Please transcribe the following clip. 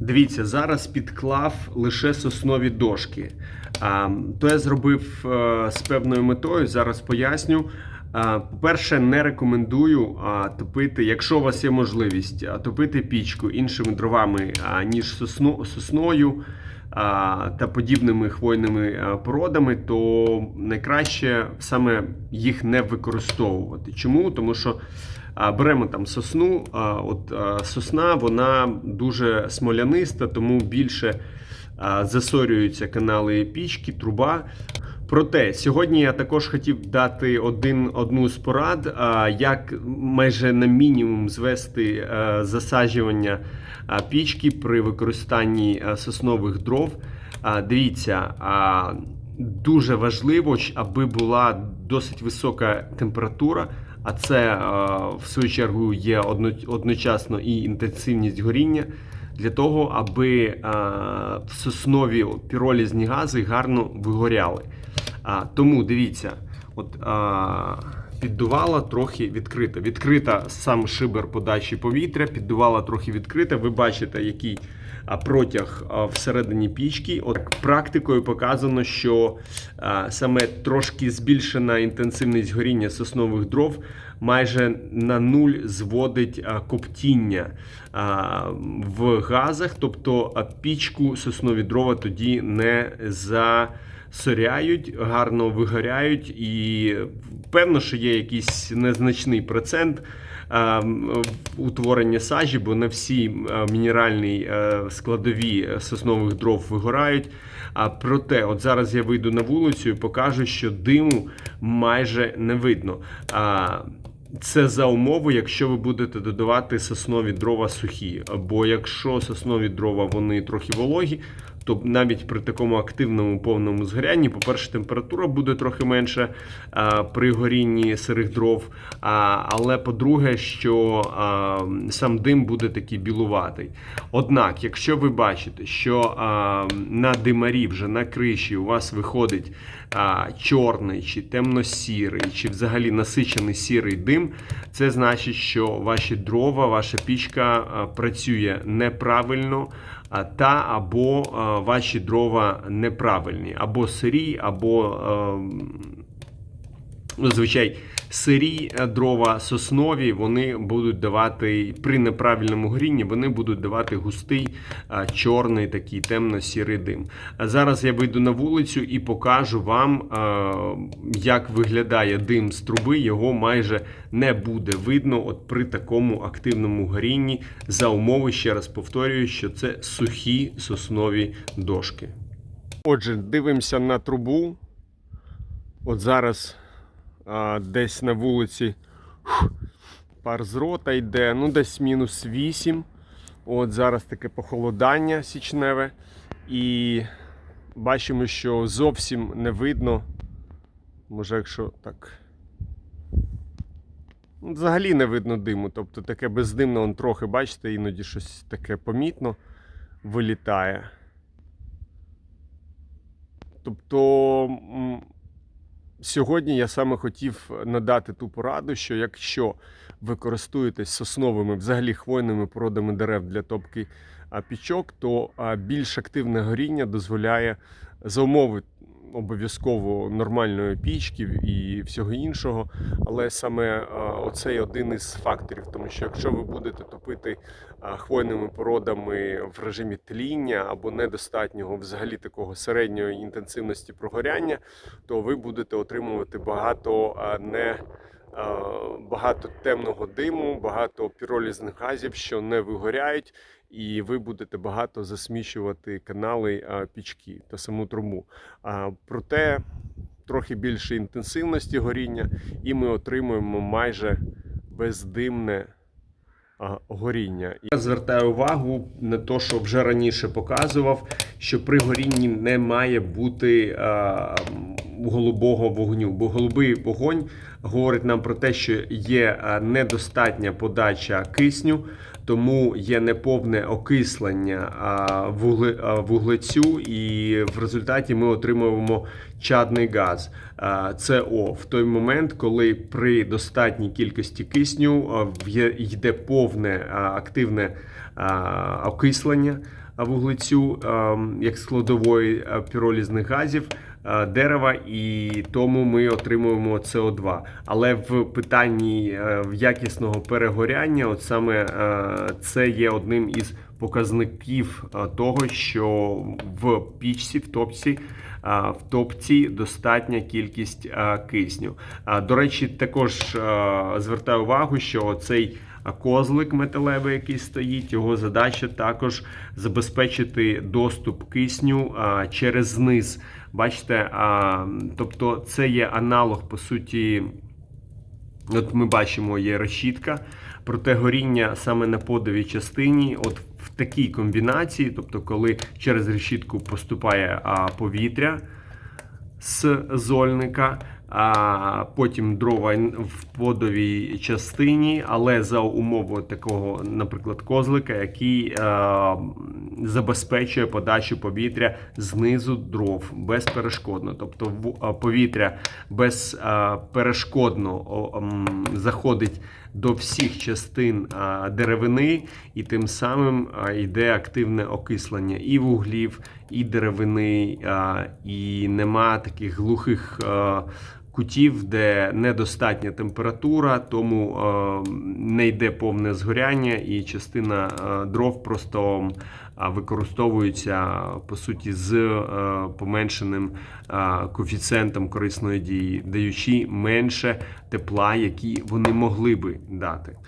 Дивіться, зараз підклав лише соснові дошки. То я зробив е, з певною метою, зараз поясню. По-перше, не рекомендую топити, якщо у вас є можливість, топити пічку іншими дровами, ніж сосною та подібними хвойними породами, то найкраще саме їх не використовувати. Чому? Тому що беремо там сосну, от сосна вона дуже смоляниста, тому більше засорюються канали пічки, труба. Проте сьогодні я також хотів дати один одну з порад, як майже на мінімум звести а, засаджування пічки при використанні а, соснових дров. Дивіться, дуже важливо, аби була досить висока температура. А це е, в свою чергу є одно- одночасно і інтенсивність горіння для того, аби е, в соснові піролізні гази гарно вигоряли. Тому дивіться, от піддувала трохи відкрита. Відкрита сам шибер подачі повітря, піддувала трохи відкрита. Ви бачите, який протяг всередині пічки. От практикою показано, що саме трошки збільшена інтенсивність горіння соснових дров майже на нуль зводить коптіння в газах, тобто пічку соснові дрова тоді не за соряють, гарно вигоряють, і певно, що є якийсь незначний процент е, утворення сажі, бо не всі е, мінеральні е, складові соснових дров вигорають. А проте, от зараз я вийду на вулицю і покажу, що диму майже не видно. Це за умови, якщо ви будете додавати соснові дрова сухі. Бо якщо соснові дрова вони трохи вологі, то навіть при такому активному повному згорянні, по-перше, температура буде трохи менша при горінні сирих дров. Але по-друге, що сам дим буде такий білуватий. Однак, якщо ви бачите, що на димарі вже на криші у вас виходить чорний чи темно-сірий, чи взагалі насичений сірий дим, це значить, що ваші дрова, ваша пічка працює неправильно. Та або ваші дрова неправильні, або сирі, або ем, Зазвичай сирі е, дрова соснові вони будуть давати при неправильному горінні, вони будуть давати густий чорний такий темно-сірий дим. А зараз я вийду на вулицю і покажу вам, як виглядає дим з труби. Його майже не буде видно от при такому активному горінні. За умови, ще раз повторюю, що це сухі соснові дошки. Отже, дивимося на трубу. От зараз а, десь на вулиці пар з рота йде, ну десь мінус 8. От зараз таке похолодання січневе. І бачимо, що зовсім не видно. Може, якщо так. ну, Взагалі не видно диму. Тобто таке бездимно, он трохи, бачите, іноді щось таке помітно вилітає. Тобто. Сьогодні я саме хотів надати ту пораду, що якщо ви користуєтесь сосновими, взагалі хвойними породами дерев для топки пічок, то більш активне горіння дозволяє за умови обов'язково нормальної пічки і всього іншого. Але саме оцей один із факторів, тому що якщо ви будете топити хвойними породами в режимі тління або недостатнього взагалі такого середньої інтенсивності прогоряння, то ви будете отримувати багато не а, багато темного диму, багато піролізних газів, що не вигоряють, і ви будете багато засмічувати канали пічки та саму трубу. Проте трохи більше інтенсивності горіння, і ми отримуємо майже бездимне горіння. Я звертаю увагу на те, що вже раніше показував, що при горінні не має бути а, голубого вогню, бо голубий вогонь говорить нам про те, що є недостатня подача кисню, тому є неповне окислення вуглецю, і в результаті ми отримуємо чадний газ СО в той момент, коли при достатній кількості кисню в'є- йде повне е, активне окислення вуглецю як складової піролізних газів дерева, і тому ми отримуємо СО2. Але в питанні е, якісного перегоряння, от саме е, це є одним із показників е, того, що в пічці, в топці. В топці достатня кількість кисню. До речі, також звертаю увагу, що цей козлик металевий, який стоїть, його задача також забезпечити доступ кисню через низ. Бачите, тобто це є аналог по суті. От ми бачимо, є решітка, проте горіння саме на подовій частині, от в такій комбінації, тобто, коли через решітку поступає повітря з зольника, а потім дрова в подовій частині, але за умовою такого, наприклад, козлика, який е, забезпечує подачу повітря знизу дров безперешкодно. Тобто в- а, повітря безперешкодно заходить до всіх частин а, деревини, і тим самим йде активне окислення і вуглів, і деревини, і нема таких глухих. Кутів, де недостатня температура, тому е, не йде повне згоряння, і частина е, дров просто використовується по суті з е, поменшеним е, коефіцієнтом корисної дії, даючи менше тепла, які вони могли би дати.